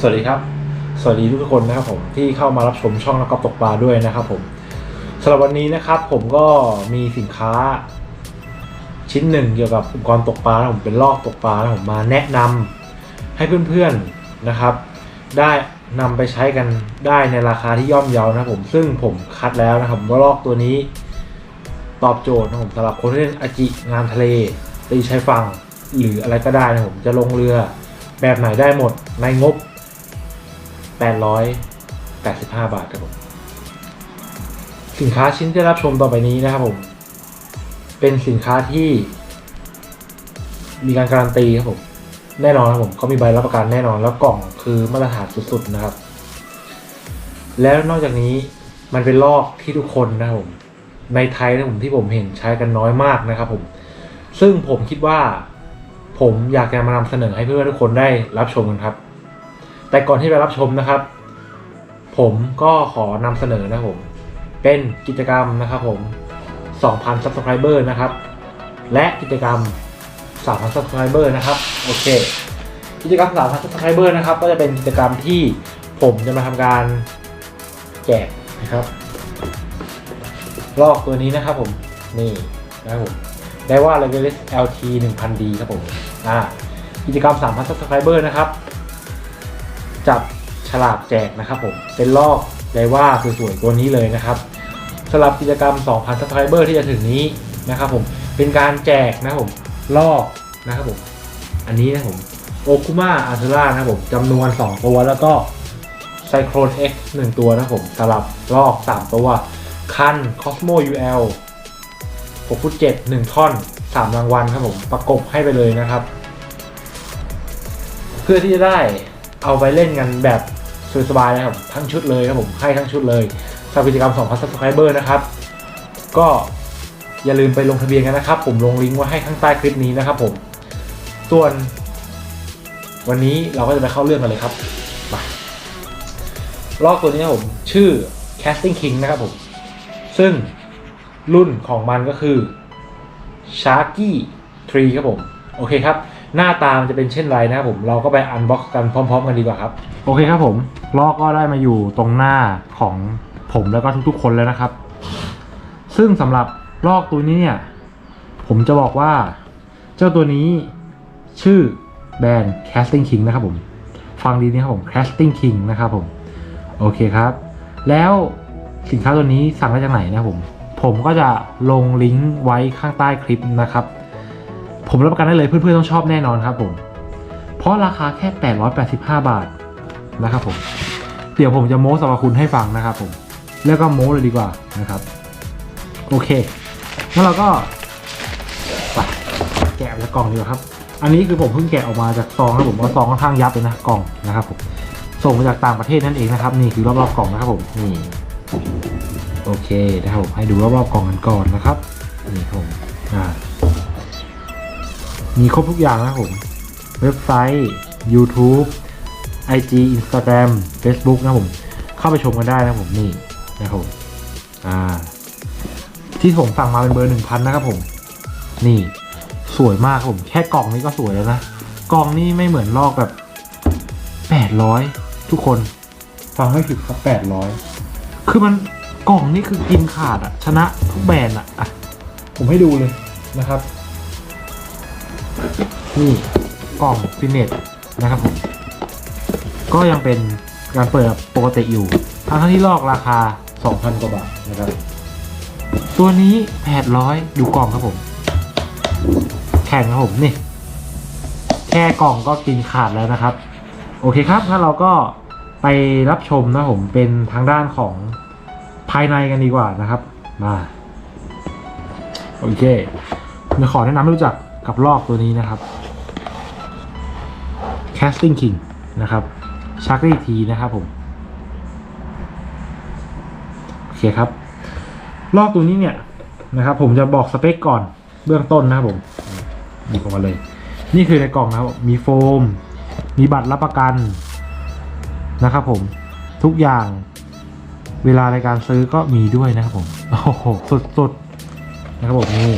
สวัสดีครับ สวัสดีทุกคนนะครับผมที่เข้ามารับชมช่องนักกอล์ฟตกปลาด้วยนะครับผมสำหรับวันนี้นะครับผมก็มีสินค้า ชิ้นหนึ่งเกี่ยวกับอุปกรณ์ตกปลาผมเป็นลอกตกปลาผมมาแนะนำให้เพื่อนๆนะครับ ได้นำไปใช้กันได้ในราคาที่ย่อมเยานะผมซึ่งผมคัดแล้วนะครับว่าลอกตัวนี้ ตอบโจทย์นะผมสำหรับคนที่เล่นอาจิงานทะเลตีชายฝั่งหรืออะไรก็ได้นะผมจะลงเรือแบบไหนได้หมดในงบ 885 บาทครับผมสินค้าชิ้นที่รับชมต่อไปนี้นะครับผม เป็นสินค้าที่มีการการันตีครับผมแน่นอนครับผมเขามีใบรับประกันแน่นอนแล้วกล่องคือมาตรฐานสุดๆนะครับ แล้วนอกจากนี้มันเป็นลอกที่ทุกคนนะครับผม ในไทยนะผมที่ผมเห็นใช้กันน้อยมากนะครับผม ซึ่งผมคิดว่า ผมอยากจะมานำเสนอให้เพื่อนๆทุกคนได้รับชมกันครับ แต่ก่อนที่ไปรับชมนะครับ ผมก็ขอนำเสนอนะผม เป็นกิจกรรมนะครับผม 2,000 subscriber นะครับ และกิจกรรม 3,000 subscriber นะครับ โอเค กิจกรรม 3,000 subscriber นะครับ ก็จะเป็นกิจกรรมที่ผมจะมาทำการแจกนะครับ ลอกตัวนี้นะครับผม นี่นะครับผมได้ว่า l e v e l LT 1000D ครับผม อ่า กิจกรรม 3,000 subscriber นะครับ จับฉลากแจกนะครับผมเป็นลอกไดว่าสวยๆตัวนี้เลยนะครับสำหรับกิจกรรม 2,000 subscriber ที่จะถึงนี้นะครับผมเป็นการแจกนะครับผมลอกนะครับผมอันนี้นะครับผมโอคุมาอาร์เทล่านะครับผมจำนวน 2 ตัวแล้วก็ไซโครน X 1 ตัวนะครับผมสลับลอก 3 ตัว คัน Cosmo UL 6ฟุต7 1 ท่อน 3 รางวัลครับผม ประกบให้ไปเลยนะครับ เพื่อที่จะได้ เอาไปเล่นกันแบบสบายๆนะครับทั้งชุดเลยครับผมให้ทั้งชุดเลยสำหรับกิจกรรม2,000 subscriber นะครับก็อย่าลืมไปลงทะเบียนกันนะครับ ผมลงลิงก์ไว้ให้ข้างใต้คลิปนี้นะครับผมส่วน วันนี้เราก็จะไปเข้าเรื่องกันเลยครับมาลอกตัวนี้ครับผมชื่อ casting king นะครับผม ซึ่งรุ่นของมันก็คือ Sharky 3 ครับผม โอเคครับ หน้าตามันจะเป็นเช่นไรนะครับผมเราก็ไปอันบ็อกซ์กันพร้อม ๆ กันดีกว่าครับ โอเคครับผมลอกก็ได้มาอยู่ตรงหน้าของผมแล้วก็ทุกๆ คนแล้วนะครับ ซึ่งสำหรับลอกตัวนี้เนี่ย ผมจะบอกว่าเจ้าตัวนี้ชื่อแบรนด์ Casting King นะครับผม ฟังดีนะครับผม Casting King นะครับผม โอเคครับ แล้วสินค้าตัวนี้สั่งได้จากไหนนะครับผม ผมก็จะลงลิงก์ไว้ข้างใต้คลิปนะครับ ผมรับประกันได้เลยเพื่อนๆต้องชอบแน่นอนครับผม เพราะราคาแค่ 885 บาทนะครับผม เดี๋ยวผมจะโม้สรรพคุณให้ฟังนะครับผม แล้วก็โม้เลยดีกว่านะครับ โอเค งั้นเราก็ไปแกะจากกล่องดีกว่าครับ อันนี้คือผมเพิ่งแกะออกมาจากซองนะผมว่าซองค่อนข้างยับเลยนะกล่องนะครับผม ส่งมาจากต่างประเทศนั่นเองนะครับ นี่คือรอบๆกล่องนะครับผมนี่โอเคนะครับผมให้ดูรอบๆกล่องกันก่อนนะครับนี่ผมอ่า มีครบทุกอย่างนะครับผม เว็บไซต์ YouTube IG Instagram Facebook นะครับผม เข้าไปชมกันได้นะครับผมนี่นะครับผมอ่า ที่ผมสั่งมาเป็นเบอร์หนึ่งพันนะครับผม นี่สวยมากครับผม แค่กล่องนี้ก็สวยแล้วนะ กล่องนี้ไม่เหมือนลอกแบบแปดร้อยทุกคนฟังไม่ผิดครับแปดร้อยคือมันกล่องนี่คือกินขาดอะชนะทุกแบรนด์อะอะผมให้ดูเลยนะครับ นี่กล่องฟินเนตนะครับผมก็ยังเป็นการเปิดปกติอยู่ทั้งที่ลอกราคา 2,000 กว่าบาทนะครับ ตัวนี้800ดูกล่องครับผม แข็งครับผมนี่ แค่กล่องก็กินขาดแล้วนะครับ โอเคครับงั้นเราก็ไปรับชมนะผมเป็นทางด้านของภายในกันดีกว่านะครับ มาโอเคเดี๋ยวขอแนะนำให้รู้จักกับลอกตัวนี้นะครับ Casting King นะครับชักได้ทีนะครับผม โอเคครับ ลอกตัวนี้เนี่ยนะครับ ผมจะบอกสเปคก่อนเบื้องต้นนะครับผมหยิบออกมาเลย นี่คือในกล่องนะครับ มีโฟม มีบัตรรับประกันนะครับผมทุกอย่างเวลาในการซื้อก็มีด้วยนะครับผม โอ้โหสุดๆนะครับผมนี่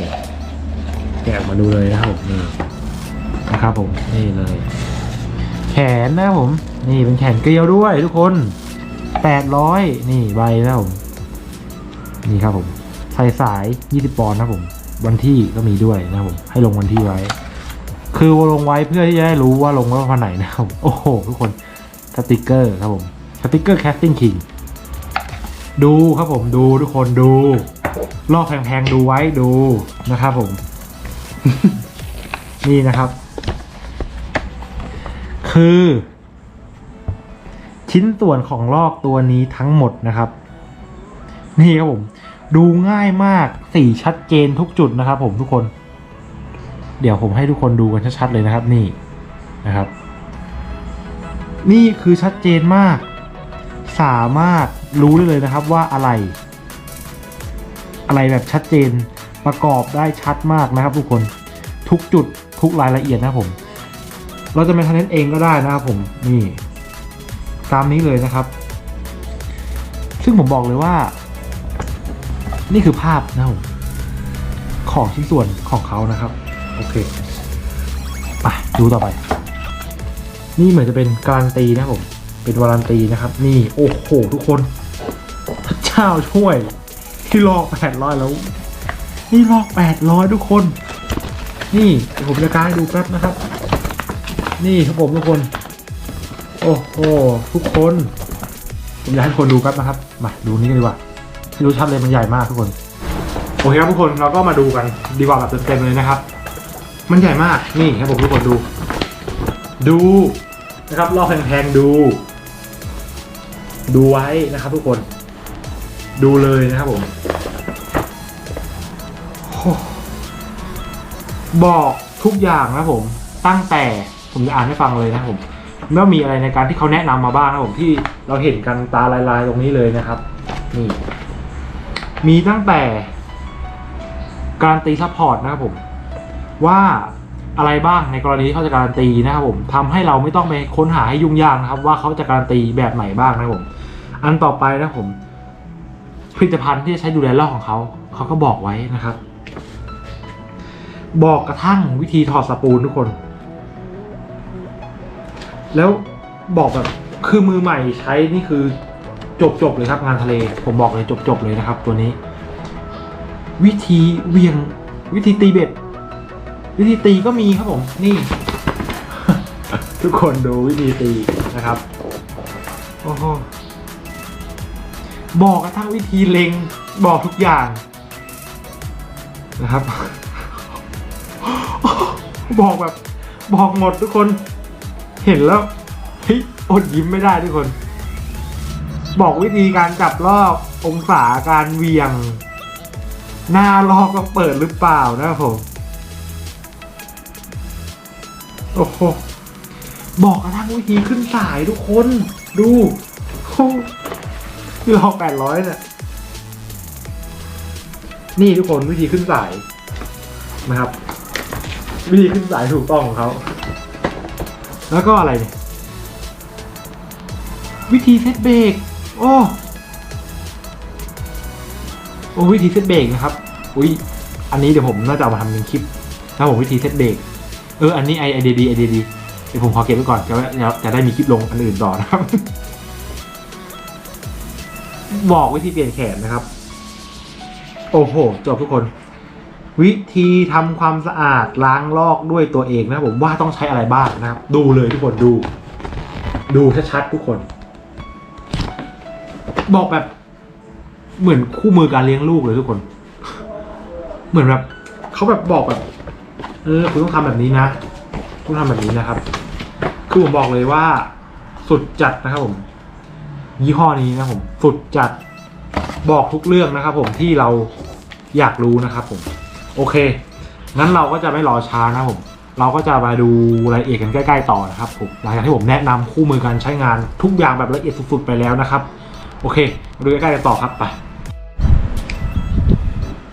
แกะมาดูเลยนะครับผมนี่นะครับผมนี่เลย แขนนะครับผม นี่เป็นแขนเกลียวด้วยทุกคนแปดร้อยนี่ใบนะผมนี่ครับผมใส่สายยี่สิบปอนด์นะผม วันที่ก็มีด้วยนะครับผม ให้ลงวันที่ไว้ คือลงไว้เพื่อที่จะได้รู้ว่าลงไว้วันไหนนะครับผมโอ้โห ทุกคนสติกเกอร์ครับผมสติกเกอร์แคสติ้งคิงดูครับผมดูทุกคนดูลอกแพงๆดูไว้ดูนะครับผม นี่นะครับ คือ ชิ้นส่วนของลอกตัวนี้ทั้งหมดนะครับ นี่ครับผม ดูง่ายมากสีชัดเจนทุกจุดนะครับ ผมทุกคน เดี๋ยวผมให้ทุกคนดูกันชัดๆเลยนะครับ นี่นะครับ นี่คือชัดเจนมาก สามารถรู้ได้เลยนะครับว่าอะไร อะไรแบบชัดเจนประกอบได้ชัดมากนะครับ ทุกคนทุกจุดทุกรายละเอียดนะผม เราจะเป็นทันเนนเองก็ได้นะครับผมนี่ตามนี้เลยนะครับ ซึ่งผมบอกเลยว่า นี่คือภาพนะผมของชิ้นส่วนของเขานะครับ โอเคไปดูต่อไป นี่เหมือนจะเป็นการันตีนะผมเป็นวารันตีนะครับ นี่โอ้โหทุกคนพระเจ้าช่วย ที่ลอกแปดร้อยแล้ว นี่ลอกแปดร้อยทุกคน นี่ผมจะกางให้ดูแป๊บนะครับ นี่ครับผมทุกคน โอ้โหทุกคนผมอยากให้ทุกคนดูแป๊บนะครับ มาดูนี่กันดีกว่าให้ดูชัดเลยมันใหญ่มากทุกคน โอเคครับทุกคนเราก็มาดูกันดีกว่าแบบเต็มๆเลยนะครับ มันใหญ่มากนี่ครับผมทุกคนดู ดูนะครับลอกแพงๆดู ดูไว้นะครับทุกคน ดูเลยนะครับผมบอกทุกอย่างนะผม ตั้งแต่ ผมจะอ่านให้ฟังเลยนะครับผมว่ามีอะไรในการที่เขาแนะนำมาบ้างนะผมที่เราเห็นกันตาลายๆตรงนี้เลยนะครับ นี่ มีตั้งแต่การันตีซัพพอร์ตนะครับผม ว่าอะไรบ้างในกรณีที่เขาจะการันตีนะครับผมทำให้เราไม่ต้องไปค้นหาให้ยุ่งยากนะครับ ว่าเขาจะการันตีแบบไหนบ้างนะครับผม อันต่อไปนะผมผลิตภัณฑ์ที่จะใช้ดูแลลอกของเขาเขาก็บอกไว้นะครับ บอกกระทั่งวิธีถอดสปูลทุกคน แล้วบอกแบบคือมือใหม่ใช้นี่คือจบจบๆเลยครับงานทะเล ผมบอกเลยจบจบๆเลยนะครับ ตัวนี้ วิธีเวียงวิธีตีเบ็ด วิธีตีก็มีครับผม นี่ ทุกคนดูวิธีตีนะครับโอ้โหบอกกระทั่งวิธีเล็งบอกทุกอย่างนะครับ บอกแบบบอกหมดทุกคน เห็นแล้วเฮ้ยอดยิ้มไม่ได้ทุกคน บอกวิธีการจับลอกองศาการเวียง หน้าลอกก็เปิดหรือเปล่านะครับผมโอ้โหบอกกระทั่งวิธีขึ้นสายทุกคน ดูโอ้ที่ลอกแปดร้อยเนี่ยนี่ทุกคนวิธีขึ้นสายนะครับ วิธีขึ้นสายถูกต้องของเขา แล้วก็อะไรเนี่ยวิธีเซตเบรกโอ้โอ้วิธีเซตเบรกนะครับอุ้ยอันนี้เดี๋ยวผมน่าจะเอามาทำเป็นคลิปนะผมวิธีเซตเบรกเอออันนี้ไอเดียดีไอเดียดีเดี๋ยวผมขอเก็บไว้ก่อนจะจะจะได้มีคลิปลงอันอื่นต่อนะครับ บอกวิธีเปลี่ยนแขนนะครับ โอ้โหจบทุกคน วิธีทำความสะอาดล้างลอกด้วยตัวเองนะผมว่าต้องใช้อะไรบ้างนะครับ ดูเลยทุกคนดู ดูชัดๆทุกคน บอกแบบ เหมือนคู่มือการเลี้ยงลูกเลยทุกคน เหมือนแบบเขาแบบบอกแบบ เออคุณต้องทำแบบนี้นะต้องทำแบบนี้นะครับ คือผมบอกเลยว่า สุดจัดนะครับผม ยี่ห้อนี้นะผม สุดจัดบอกทุกเรื่องนะครับ ผมที่เราอยากรู้นะครับผม โอเคงั้นเราก็จะไม่รอช้านะผม เราก็จะมาดูรายละเอียดกันใกล้ ๆ ต่อนะครับผมหลังจากที่ผมแนะนำคู่มือการใช้งานทุกอย่างแบบละเอียดสุดๆไปแล้วนะครับ โอเคมาดูใกล้ๆกันต่อครับไป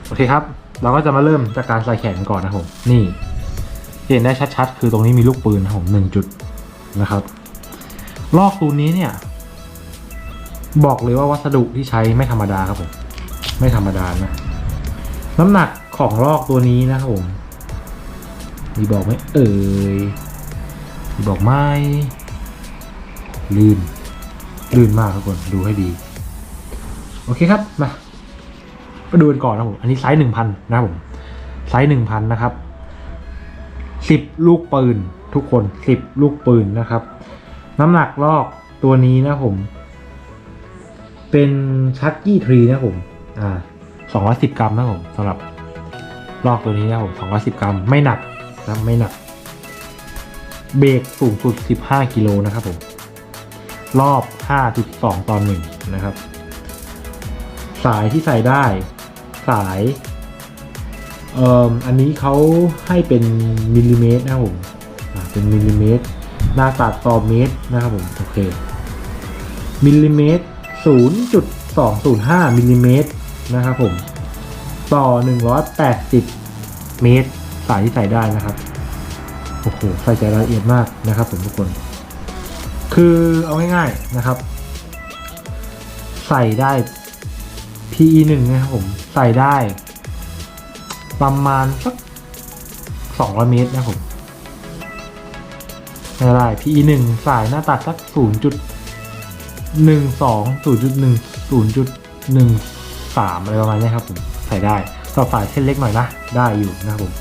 โอเคครับ เราก็จะมาเริ่มจากการใส่แขนก่อนนะผม นี่เห็นได้ชัดๆ คือตรงนี้มีลูกปืนนะผมหนึ่งจุดนะครับ ลอกตัวนี้เนี่ย บอกเลยว่าวัสดุที่ใช้ไม่ธรรมดาครับผม ไม่ธรรมดานะ น้ำหนัก ของลอกตัวนี้นะครับผมมีบอกไหมเอ่ยมีบอกไหมลื่นลื่นมากทุกคนดูให้ดี โอเคครับมามาดูกันก่อนนะผมอันนี้ไซส์หนึ่งพันนะครับผมไซส์หนึ่งพันนะครับสิบลูกปืนทุกคนสิบลูกปืนนะครับ น้ำหนักลอกตัวนี้นะผม เป็นชักกี้ทรีนะผมอ่าสองร้อยสิบกรัมนะผมสำหรับ ลอกตัวนี้นะผมสองร้อยสิบกรัม ไม่หนักนะไม่หนัก เบรกสูงสุดสิบห้ากิโลนะครับผม รอบห้าจุดสองตอนหนึ่งนะครับ สายที่ใส่ได้ สายเอ่ออันนี้เขาให้เป็นมิลลิเมตรนะครับผมเป็นมิลลิเมตร หน้าตัดต่อเมตรนะครับผม โอเค มิลลิเมตร 0.205มิลลิเมตรนะครับผม ต่อ 180 เมตรสายที่ใส่ได้นะครับ โอ้โห ใส่ใจรายละเอียดมากนะครับผมทุกคน คือเอาง่ายๆนะครับ ใส่ได้ PE 1นะครับผม ใส่ได้ ประมาณสัก 200 เมตรนะครับผมไม่ได้ PE 1สายหน้าตัดสัก 0. จุดหนึ่งสองศูนย์จุดหนึ่งศูนย์จุดหนึ่งสามอะไรประมาณนี้ครับผม ใส่ได้ต่อสายเส้นเล็กหน่อยนะ ได้อยู่นะครับผม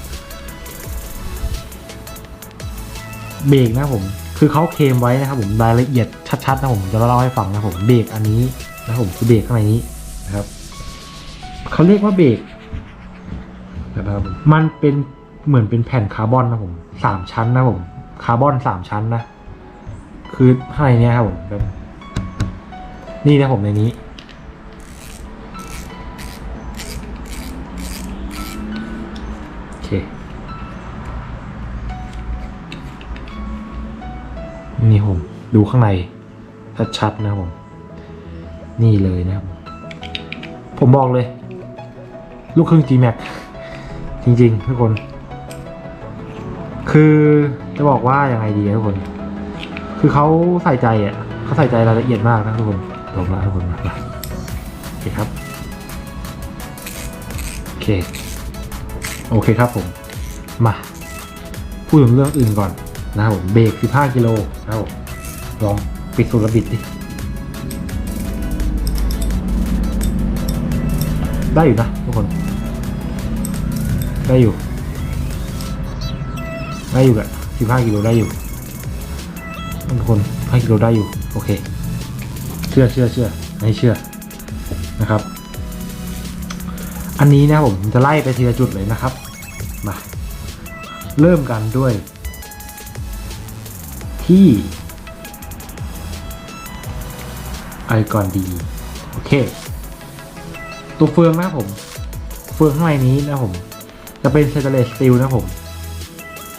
เบรกนะผมคือเขาเคลมไว้นะครับผมรายละเอียดชัดๆนะผมจะเล่าให้ฟังนะผมเบรกอันนี้นะผมคือเบรกข้างในนี้นะครับเขาเรียกว่าเบรกนะครับมันเป็นเหมือนเป็นแผ่นคาร์บอนนะผมสามชั้นนะผมคาร์บอนสามชั้นนะ คือข้างในนี้ครับผมนี่นะผมในนี้ นี่ผมดูข้างในชัดๆนะครับผม นี่เลยนะครับ ผมบอกเลย ลูกครึ่ง G-Max จริงๆทุกคน คือจะบอกว่ายังไงดีทุกคน คือเขาใส่ใจอะเขาใส่ใจรายละเอียดมากนะทุกคนลงมาทุกคนมามาโอเคครับ โอเค โอเคครับผม มา พูดถึงเรื่องอื่นก่อน นะครับผมเบรก15กิโลนะครับผมลองปิดสูระบิดดิได้อยู่นะทุกคน ได้อยู่ ได้อยู่แหละ15กิโลได้อยู่ทุกคน5กิโลได้อยู่ โอเค เชื่อเชื่อเชื่อไม่เชื่อนะครับ อันนี้นะครับผมจะไล่ไปทีละจุดเลยนะครับ มา เริ่มกันด้วย ที่ไอก่อนดีโอเค ตัวเฟืองนะผม เฟืองข้างในนี้นะผม จะเป็นสเตเลสสตีลนะผม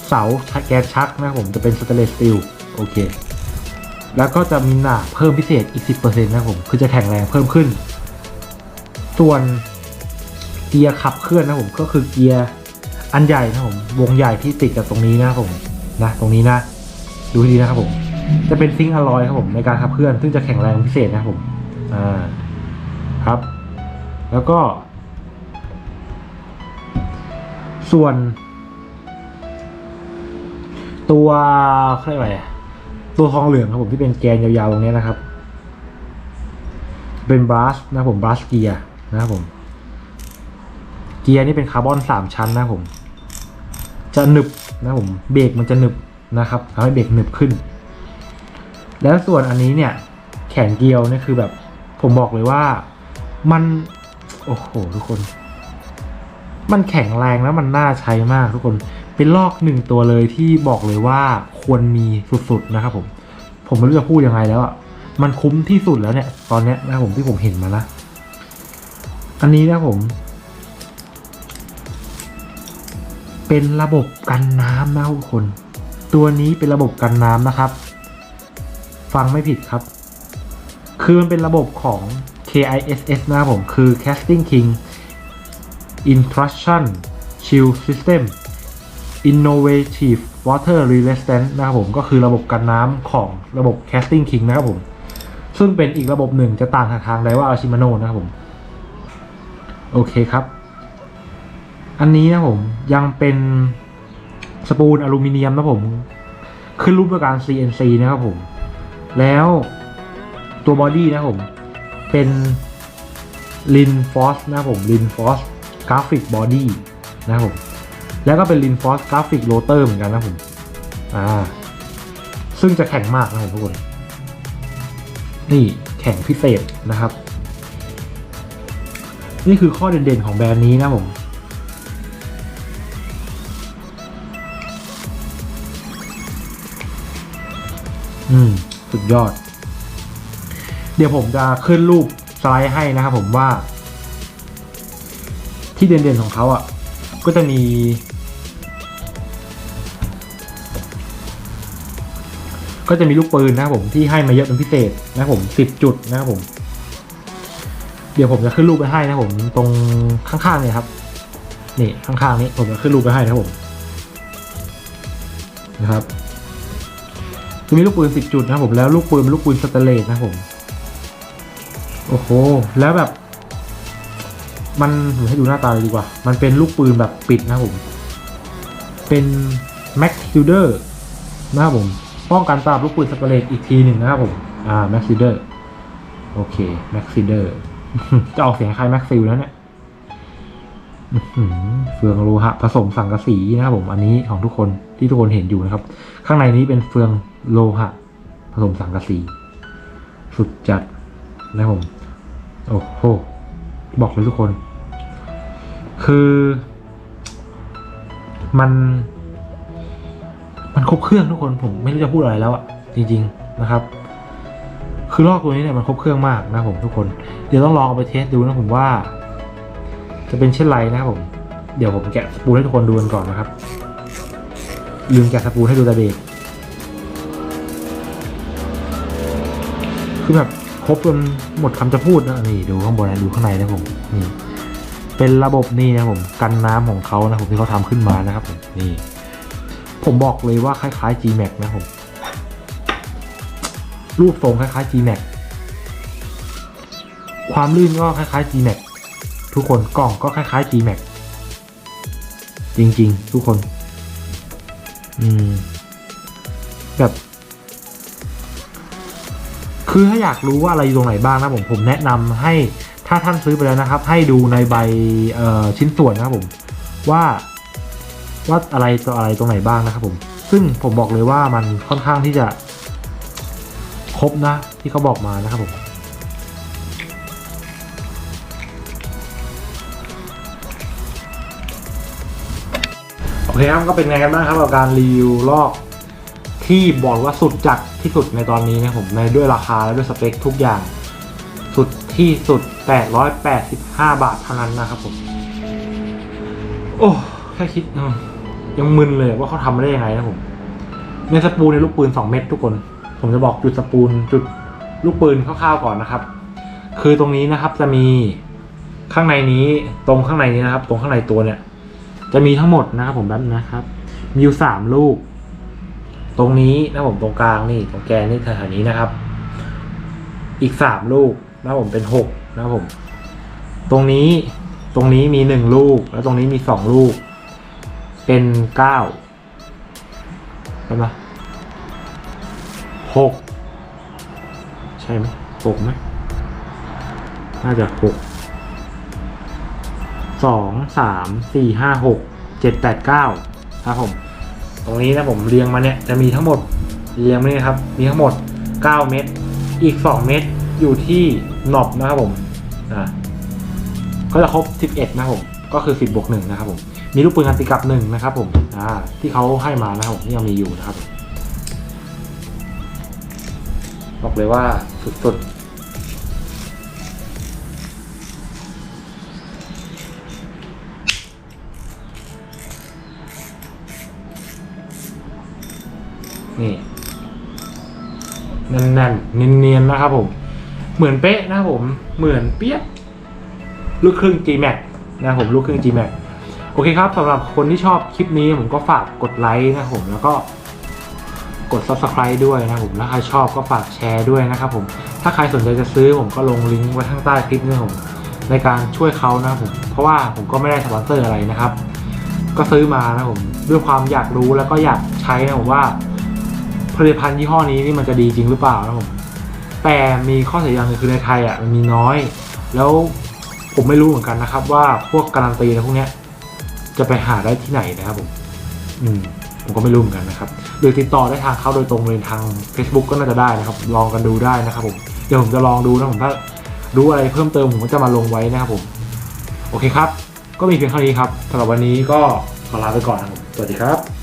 เสาแกนชักนะผมจะเป็นสเตเลสสตีลโอเค แล้วก็จะมีหนาเพิ่มพิเศษอีก 10%นะครับผม คือจะแข็งแรงเพิ่มขึ้น ส่วนเกียร์ขับเคลื่อนนะผมก็คือเกียร์อันใหญ่นะผมวงใหญ่ที่ติดกับตรงนี้นะผมนะตรงนี้นะ ดูดีนะครับผม จะเป็นซิงค์อลลอยครับผมในการขับเคลื่อน ซึ่งจะแข็งแรงพิเศษนะครับผมอ่าครับ แล้วก็ ส่วน ตัวเรียกอะไรตัวทองเหลืองครับผมที่เป็นแกนยาวๆตรงนี้นะครับ เป็นบรัสนะผมบรัสเกียร์นะครับผม เกียร์นี่เป็นคาร์บอนสามชั้นนะผม จะหนึบนะผม เบรกมันจะหนึบ นะครับทำให้เบรกหนึบขึ้น แล้วส่วนอันนี้เนี่ย แขนเกลียวเนี่ยคือแบบผมบอกเลยว่ามัน โอ้โห ทุกคน มันแข็งแรงแล้วมันน่าใช้มากทุกคน เป็นลอกหนึ่งตัวเลยที่บอกเลยว่าควรมีสุดๆนะครับผม ผมไม่รู้จะพูดยังไงแล้วอะ มันคุ้มที่สุดแล้วเนี่ย ตอนเนี้ยนะผมที่ผมเห็นมานะ อันนี้นะผม เป็นระบบกันน้ำนะทุกคน ตัวนี้เป็นระบบกันน้ำนะครับ ฟังไม่ผิดครับ คือมันเป็นระบบของ KISS นะครับผม คือ Casting King Intrusion Shield System Innovative Water Resistant นะครับผม ก็คือระบบกันน้ำของระบบ Casting King นะครับผม ซึ่งเป็นอีกระบบหนึ่งจะต่างทางไดว่าอาชิมาโนนะครับผม โอเคครับ อันนี้นะผมยังเป็น สปูลอลูมิเนียมนะผม ขึ้นรูปด้วยการ CNC นะครับผม แล้วตัวบอดี้นะผม เป็นลินฟอสนะผมลินฟอสกราฟิกบอดี้นะครับผม แล้วก็เป็นลินฟอสกราฟิกโรเตอร์เหมือนกันนะผม อ่า ซึ่งจะแข็งมากนะครับทุกคน นี่แข็งพิเศษนะครับ นี่คือข้อเด่นๆของแบรนด์นี้นะผม อืม สุดยอด เดี๋ยวผมจะขึ้นรูปสไลด์ให้นะครับผมว่า ที่เด่นๆของเขาอะ ก็จะมี ก็จะมีลูกปืนนะครับผมที่ให้มาเยอะเป็นพิเศษนะครับผมสิบจุดนะครับผม เดี๋ยวผมจะขึ้นรูปไปให้นะครับผมตรงข้างๆเนี่ยครับ นี่ข้างๆนี้ผมจะขึ้นรูปไปให้นะครับผมนะครับ จะมีลูกปืนสิบจุดนะผมแล้วลูกปืนเป็นลูกปืนสเตเลสนะผม โอ้โห แล้วแบบ มันผมให้ดูหน้าตาเลยดีกว่า มันเป็นลูกปืนแบบปิดนะผม เป็น Max Shielder นะครับผม ป้องกันตราบลูกปืนสเปรย์อีกทีหนึ่งนะครับผม อ่า Max Shielder โอเค Max Shielder จะออกเสียงคล้าย Max Shield แล้วเนี่ยเฟืองโลหะผสมสังกะสีนะครับผมอันนี้ของทุกคนที่ทุกคนเห็นอยู่นะครับ ข้างในนี้เป็นเฟือง โลหะผสมสังกะสี สุดจัดนะผม โอ้โห บอกเลยทุกคน คือ มัน มันครบเครื่องทุกคนผมไม่รู้จะพูดอะไรแล้วอะจริง ๆนะครับ คือลอกตัวนี้เนี่ยมันครบเครื่องมากนะผมทุกคน เดี๋ยวต้องลองเอาไปเทสดูนะผมว่า จะเป็นเช่นไรนะครับผม เดี๋ยวผมแกะสปูลให้ทุกคนดูกันก่อนนะครับ ลืมแกะสปูลให้ดูต่เบรก คือแบบครบจนหมดคำจะพูดนะนี่ดูข้างบนนะดูข้างในนะผมนี่เป็นระบบนี่นะผมกันน้ำของเขานะผมที่เขาทำขึ้นมานะครับผมนี่ ผมบอกเลยว่าคล้ายๆ G-Max นะผมรูปทรงคล้ายๆ G-Max ความลื่นก็คล้ายๆ G-Max ทุกคนกล่องก็คล้ายๆ G-Max จริงๆ ทุกคน อืม แบบ คือถ้าอยากรู้ว่าอะไรอยู่ตรงไหนบ้างนะผมผมแนะนำให้ถ้าท่านซื้อไปแล้วนะครับ ให้ดูในใบชิ้นส่วนนะครับผมว่าว่าอะไรตัวอะไรตรงไหนบ้างนะครับผม ซึ่งผมบอกเลยว่ามันค่อนข้างที่จะ ครบนะ ที่เขาบอกมานะครับผมโอเคครับก็เป็นไงกันบ้างครับกับการรีวิวลอก ที่บอกว่าสุดจัดที่สุดในตอนนี้นะผมในด้วยราคาและด้วยสเปคทุกอย่าง สุดที่สุด 885 บาทเท่านั้นนะครับผม โอ้แค่คิดยังมึนเลยว่าเขาทำมาได้ยังไงนะผมในสปูลในลูกปืน 2 เม็ดทุกคน ผมจะบอกจุดสปูลจุดลูกปืนคร่าวๆก่อนนะครับ คือตรงนี้นะครับจะมีข้างในนี้ตรงข้างในนี้นะครับ ตรงข้างในตัวเนี่ย จะมีทั้งหมดนะครับผมแบบนะครับ มีอยู่สามลูก ตรงนี้นะผมตรงกลางนี่ตรงแกนนี่แถวๆนี้นะครับ อีกสามลูกนะผมเป็นหกนะผม ตรงนี้ตรงนี้มีหนึ่งลูก แล้วตรงนี้มีสองลูก เป็นเก้าใช่ไหมหกใช่ไหมหกไหมน่าจะหกสองสามสี่ห้าหกเจ็ดแปดเก้าครับผม ตรงนี้นะผมเรียงมาเนี่ยจะมีทั้งหมดเรียงมานี่ครับ มีทั้งหมด 9 เม็ดอีก 2 เม็ดอยู่ที่หนอบนะครับผมอ่าก็จะครบ 11 นะครับผมก็คือ 10บวก1นะครับผมมีลูกปืนกันติกับหนึ่งนะครับผมอ่าที่เขาให้มานะครับผมที่ยังมีอยู่นะครับบอกเลยว่าสุดๆ นี่แน่นๆเนียนๆนะครับผม เหมือนเป๊ะนะครับผม เหมือนเปี้ยะลูกครึ่ง G-Max นะผมลูกครึ่ง G-Max โอเคครับสำหรับคนที่ชอบคลิปนี้ผมก็ฝากกดไลค์นะผมแล้วก็กด subscribe ด้วยนะผมแล้วใครชอบก็ฝากแชร์ด้วยนะครับผม ถ้าใครสนใจจะซื้อผมก็ลงลิงก์ไว้ข้างใต้คลิปนี้ผมในการช่วยเขานะผม เพราะว่าผมก็ไม่ได้สปอนเซอร์อะไรนะครับ ก็ซื้อมานะผมด้วยความอยากรู้แล้วก็อยากใช้นะผมว่า ผลิตภัณฑ์ยี่ห้อนี้นี่มันจะดีจริงหรือเปล่านะผมแต่มีข้อเสียอย่างหนึงคือในไทยอะมันมีน้อย แล้วผมไม่รู้เหมือนกันนะครับ ว่าพวกการันตีอะไรพวกเนี้ยจะไปหาได้ที่ไหนนะครับผม อืมผมก็ไม่รู้เหมือนกันนะครับหรือติดต่อได้ทางเขาโดยตรงเลยทาง Facebook ก็น่าจะได้นะครับ ลองกันดูได้นะครับผม เดี๋ยวผมจะลองดูนะผมถ้ารู้อะไรเพิ่มเติมผมก็จะมาลงไว้นะครับผม โอเคครับ ก็มีเพียงเท่านี้ครับสำหรับวันนี้ก็ขอลาไปก่อนนะครับผมสวัสดีครับ